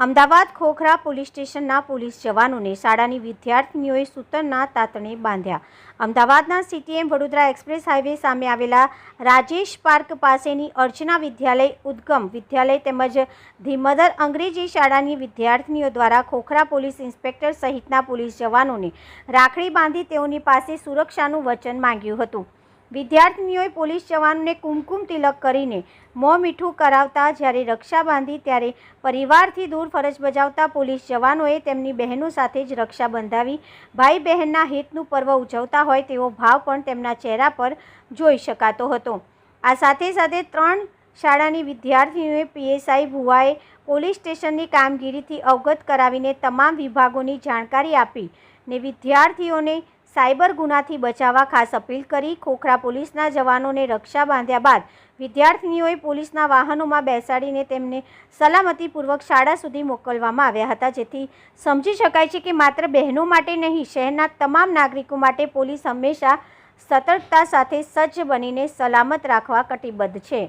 Ahmedabad Khokhra police સ્ટેશનના police જવાનોને શાળાની વિદ્યાર્થીનીઓએ સૂતરના તાતણે બાંધ્યા. અમદાવાદના સીટીએમ વડોદરા એક્સપ્રેસ હાઈવે સામે આવેલા રાજેશ પાર્ક પાસેની અર્ચના વિદ્યાલય ઉદ્ગમ વિદ્યાલય તેમજ ધી મધર અંગ્રેજી શાળાની વિદ્યાર્થીનીઓ દ્વારા ખોખરા પોલીસ ઇન્સ્પેક્ટર સહિતના પોલીસ જવાનોને રાખડી બાંધી તેઓની પાસે સુરક્ષાનું વચન માંગ્યું હતું. વિદ્યાર્થીનીઓએ પોલીસ જવાનોને કુમકુમ તિલક કરીને મોં મીઠું કરાવતા જ્યારે રક્ષા બાંધી ત્યારે પરિવારથી દૂર ફરજ બજાવતા પોલીસ જવાનોએ તેમની બહેનો સાથે જ રક્ષા બંધાવી ભાઈ બહેનના હિતનું પર્વ ઉજવતા હોય તેવો ભાવ પણ તેમના ચહેરા પર જોઈ શકાતો હતો. આ સાથે સાથે ત્રણ શાળાની વિદ્યાર્થીઓએ પીએસઆઈ ભુવાએ પોલીસ સ્ટેશનની કામગીરીથી અવગત કરાવીને તમામ વિભાગોની જાણકારી આપી ને વિદ્યાર્થીઓને સાયબર ગુનાથી બચાવવા ખાસ અપીલ કરી. ખોખરા પોલીસના જવાનોને રક્ષા બાંધ્યા બાદ વિદ્યાર્થીનીઓએ પોલીસના વાહનોમાં બેસાડીને તેમને સલામતીપૂર્વક શાળા સુધી મોકલવામાં આવ્યા હતા. જેથી સમજી શકાય છે કે માત્ર બહેનો માટે નહીં, શહેરના તમામ નાગરિકો માટે પોલીસ હંમેશા સતર્કતા સાથે સજ્જ બનીને સલામત રાખવા કટિબદ્ધ છે.